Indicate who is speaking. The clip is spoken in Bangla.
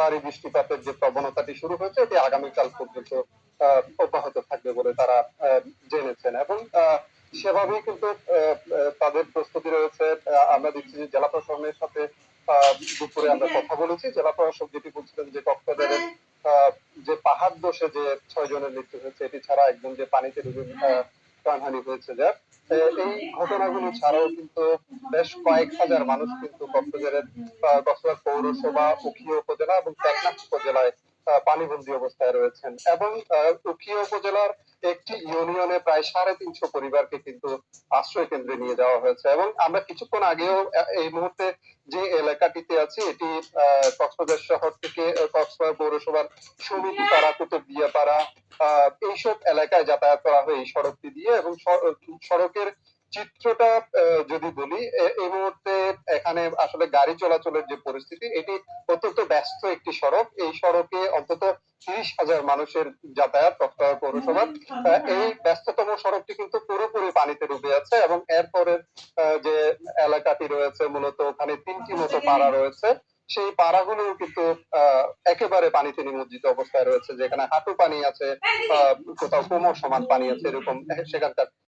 Speaker 1: ভারী বৃষ্টিপাতের যে প্রবণতাটি শুরু হয়েছে, এটি আগামীকাল পর্যন্ত অব্যাহত থাকবে বলে তারা জেনেছেন। এবং সেভাবেই কিন্তু তাদের প্রস্তুতি রয়েছে। আমরা দেখছি যে জেলা প্রশাসনের সাথে দুপুরে আমরা কথা বলেছি। জেলা প্রশাসক যেটি বলছিলেন যে কক্সবাজারের যে পাহাড় দোষে যে ছয় জনের মৃত্যু হয়েছে, এটি ছাড়া একজন যে পানিতে ডুবে প্রাণহানি হয়েছে যার। এই ঘটনাগুলো ছাড়াও কিন্তু বেশ কয়েক হাজার মানুষ কিন্তু কক্সবাজারের কক্সবাজার পৌরসভা উখিয়া উপজেলা এবং টেকনাফ উপজেলায় পানিবন্দী অবস্থায় রয়েছেন। এবং উখিয়া উপজেলার একটি ইউনিয়নে প্রায় সাড়ে তিনশো পরিবারকে কিন্তু আশ্রয় কেন্দ্রে নিয়ে যাওয়া হয়েছে এবং আমরা কিছুক্ষণ আগেও এই মুহূর্তে যে এলাকাটিতে আছি, এটি কক্সবাজার শহর থেকে কক্সবাজার পৌরসভার সমিতি পাড়া কুতুবদিয়া পাড়া এইসব এলাকায় যাতায়াত করা হয় এই সড়কটি দিয়ে এবং সড়কের চিত্রটা যদি বলি এই মুহূর্তে এখানে আসলে গাড়ি চলাচলের যে পরিস্থিতি এটি অত্যন্ত ব্যস্ত একটি সড়ক। এই সড়কে অন্তত তিরিশ হাজার মানুষের যাতায়াত কক্সবাজার পৌরসভার এই ব্যস্ততম সড়কটি কিন্তু পুরোপুরি পানিতে ডুবে আছে এবং এরপরের যে এলাকাটি রয়েছে মূলত ওখানে তিনটি মতো পাড়া রয়েছে। সেই পাড়াগুলো কিন্তু আহ, একেবারে পানিতে নিমজ্জিত অবস্থায় রয়েছে যেখানে হাঁটু পানি আছে আহ, কোথাও কোমর সমান পানি আছে এরকম সেখানকার